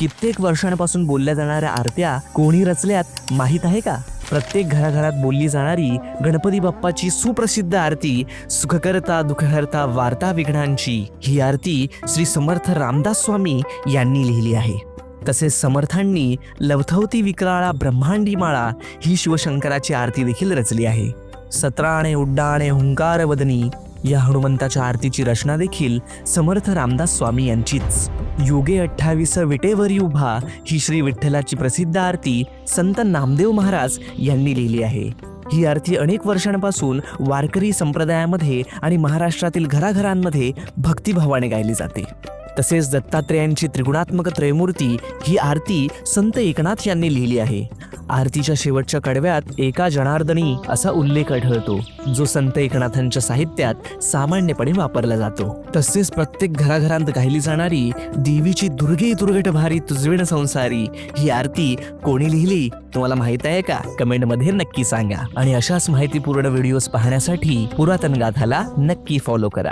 कित्येक वर्षांपासून बोलल्या जाणाऱ्या आरत्या कोणी रचल्यात माहीत आहे का? प्रत्येक घराघरात बोलली जाणारी गणपती बाप्पाची सुप्रसिद्ध आरती सुखकर्ता दुःखहर्ता वार्ता विघ्नांची ही आरती श्री समर्थ रामदास स्वामी यांनी लिहिली आहे. तसेच समर्थांनी लवथवती विक्राळा ब्रह्मांडी माळा ही शिवशंकराची आरती देखील रचली आहे. सत्राणे उड्डाणे हुंकार वदनी या हनुमंताच्या आरतीची रचना देखील समर्थ रामदास स्वामी यांचीच. योगे अठ्ठावीस विटेवरी उभा ही श्री विठ्ठलाची प्रसिद्ध आरती संत नामदेव महाराज यांनी लिहिली आहे. ही आरती अनेक वर्षांपासून वारकरी संप्रदायामध्ये आणि महाराष्ट्रातील घराघरांमध्ये भक्तिभावाने गायली जाते. तसेच दत्तात्रेयांची त्रिगुणात्मक त्रयमूर्ती ही आरती संत एकनाथ यांनी लिहिली आहे. आरतीच्या शेवटच्या कडव्यात एका जनार्दनी असा उल्लेख आढळतो जो संत एकनाथांच्या साहित्यात सामान्यपणे वापरला जातो. तसेच प्रत्येक घराघरांत गायली जाणारी देवीची दुर्गे दुर्गट भारी तुझवेण संसारी ही आरती कोणी लिहिली तुम्हाला माहीत आहे का? कमेंटमध्ये नक्की सांगा. आणि अशाच माहितीपूर्ण व्हिडिओज पाहण्यासाठी पुरातन गाथाला नक्की फॉलो करा.